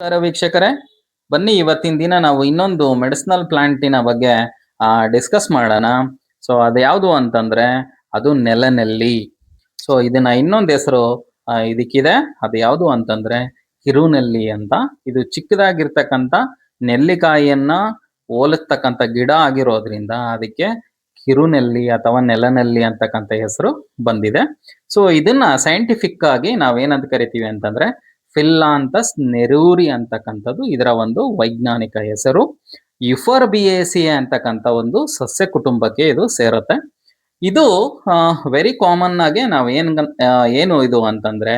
ನಮಸ್ಕಾರ ವೀಕ್ಷಕರೇ. ಬನ್ನಿ ಇವತ್ತಿನ ದಿನ ನಾವು ಇನ್ನೊಂದು ಮೆಡಿಸಿನಲ್ ಪ್ಲಾಂಟಿನ ಬಗ್ಗೆ ಡಿಸ್ಕಸ್ ಮಾಡೋಣ. ಸೊ, ಅದು ಯಾವುದು ಅಂತಂದ್ರೆ, ಅದು ನೆಲನೆಲ್ಲಿ. ಸೊ, ಇದನ್ನ ಇನ್ನೊಂದು ಹೆಸರು ಇದಕ್ಕಿದೆ. ಅದು ಯಾವುದು ಅಂತಂದ್ರೆ ಕಿರುನೆಲ್ಲಿ ಅಂತ. ಇದು ಚಿಕ್ಕದಾಗಿರ್ತಕ್ಕಂಥ ನೆಲ್ಲಿಕಾಯಿಯನ್ನ ಹೋಲಿಸ್ತಕ್ಕಂಥ ಗಿಡ ಆಗಿರೋದ್ರಿಂದ ಅದಕ್ಕೆ ಕಿರುನೆಲ್ಲಿ ಅಥವಾ ನೆಲನೆಲ್ಲಿ ಅಂತಕ್ಕಂಥ ಹೆಸರು ಬಂದಿದೆ. ಸೊ, ಇದನ್ನ ಸೈಂಟಿಫಿಕ್ ಆಗಿ ನಾವೇನಂತ ಕರಿತೀವಿ ಅಂತಂದ್ರೆ ಫಿಲ್ಲಾಂತಸ್ ನೆರೂರಿ ಅಂತಕ್ಕಂಥದ್ದು ಇದರ ಒಂದು ವೈಜ್ಞಾನಿಕ ಹೆಸರು. ಯುಫರ್ಬಿಯೇಸಿ ಅಂತಕ್ಕಂಥ ಒಂದು ಸಸ್ಯ ಕುಟುಂಬಕ್ಕೆ ಇದು ಸೇರುತ್ತೆ. ಇದು ವೆರಿ ಕಾಮನ್ ಆಗಿ ನಾವು ಏನ್ ಏನು ಇದು ಅಂತಂದ್ರೆ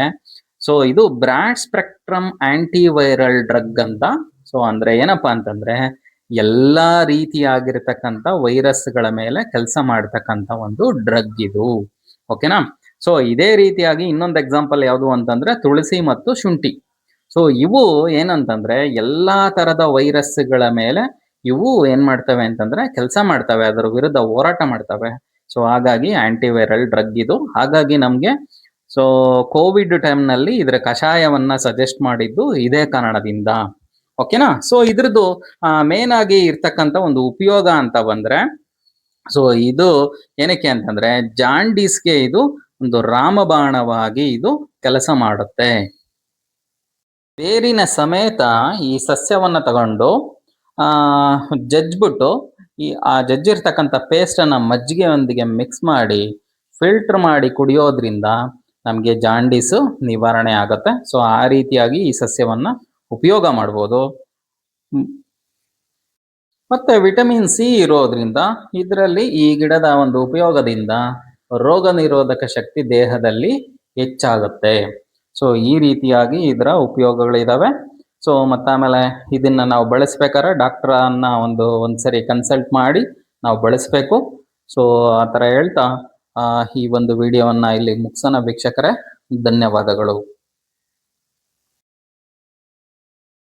ಸೊ ಇದು ಬ್ರಾಡ್ ಸ್ಪೆಕ್ಟ್ರಮ್ ಆಂಟಿವೈರಲ್ ಡ್ರಗ್ ಅಂತ. ಸೊ ಅಂದ್ರೆ ಏನಪ್ಪಾ ಅಂತಂದ್ರೆ, ಎಲ್ಲಾ ರೀತಿಯಾಗಿರ್ತಕ್ಕಂಥ ವೈರಸ್ಗಳ ಮೇಲೆ ಕೆಲಸ ಮಾಡ್ತಕ್ಕಂಥ ಒಂದು ಡ್ರಗ್ ಇದು. ಓಕೆನಾ? ಸೊ ಇದೇ ರೀತಿಯಾಗಿ ಇನ್ನೊಂದು ಎಕ್ಸಾಂಪಲ್ ಯಾವುದು ಅಂತಂದ್ರೆ ತುಳಸಿ ಮತ್ತು ಶುಂಠಿ. ಸೊ ಇವು ಏನಂತಂದ್ರೆ ಎಲ್ಲಾ ತರದ ವೈರಸ್ಗಳ ಮೇಲೆ ಇವು ಏನ್ ಮಾಡ್ತವೆ ಅಂತಂದ್ರೆ ಕೆಲಸ ಮಾಡ್ತವೆ, ಅದರ ವಿರುದ್ಧ ಹೋರಾಟ ಮಾಡ್ತವೆ. ಸೊ ಹಾಗಾಗಿ ಆಂಟಿವೈರಲ್ ಡ್ರಗ್ ಇದು. ಹಾಗಾಗಿ ನಮ್ಗೆ ಸೊ ಕೋವಿಡ್ ಟೈಮ್ನಲ್ಲಿ ಇದರ ಕಷಾಯವನ್ನ ಸಜೆಸ್ಟ್ ಮಾಡಿದ್ದು ಇದೇ ಕಾರಣದಿಂದ. ಓಕೆನಾ ಸೊ ಇದ್ರದ್ದು ಮೇನ್ ಆಗಿ ಇರ್ತಕ್ಕಂಥ ಒಂದು ಉಪಯೋಗ ಅಂತ ಬಂದ್ರೆ ಸೊ ಇದು ಏನಕ್ಕೆ ಅಂತಂದ್ರೆ ಜಾಂಡೀಸ್ಗೆ ಇದು ಒಂದು ರಾಮಬಾಣವಾಗಿ ಇದು ಕೆಲಸ ಮಾಡುತ್ತೆ. ಬೇರಿನ ಸಮೇತ ಈ ಸಸ್ಯವನ್ನು ತಗೊಂಡು, ಆ, ಜಜ್ಬಿಟ್ಟು ಈ, ಆ ಜಜ್ಜಿರ್ತಕ್ಕಂಥ ಪೇಸ್ಟ್ ಅನ್ನ ಮಜ್ಜಿಗೆಯೊಂದಿಗೆ ಮಿಕ್ಸ್ ಮಾಡಿ ಫಿಲ್ಟರ್ ಮಾಡಿ ಕುಡಿಯೋದ್ರಿಂದ ನಮಗೆ ಜಾಂಡೀಸು ನಿವಾರಣೆ ಆಗುತ್ತೆ. ಸೊ ಆ ರೀತಿಯಾಗಿ ಈ ಸಸ್ಯವನ್ನ ಉಪಯೋಗ ಮಾಡ್ಬೋದು. ಮತ್ತೆ ವಿಟಮಿನ್ ಸಿ ಇರೋದ್ರಿಂದ ಇದರಲ್ಲಿ ಈ ಗಿಡದ ಒಂದು ಉಪಯೋಗದಿಂದ ರೋಗ ನಿರೋಧಕ ಶಕ್ತಿ ದೇಹದಲ್ಲಿ ಹೆಚ್ಚಾಗುತ್ತೆ. ಸೊ ಈ ರೀತಿಯಾಗಿ ಇದರ ಉಪಯೋಗಗಳಿದ್ದಾವೆ ಸೊ ಮತ್ತೆ ಆಮೇಲೆ ಇದನ್ನ ನಾವು ಬಳಸ್ಬೇಕಾದ್ರೆ ಡಾಕ್ಟ್ರನ್ನ ಒಂದು, ಒಂದ್ಸರಿ ಕನ್ಸಲ್ಟ್ ಮಾಡಿ ನಾವು ಬಳಸಬೇಕು. ಸೊ ಆ ಥರ ಹೇಳ್ತಾ ಈ ಒಂದು ವಿಡಿಯೋವನ್ನ ಇಲ್ಲಿ ಮುಗಿಸೋಣ ವೀಕ್ಷಕರೇ. ಧನ್ಯವಾದಗಳು.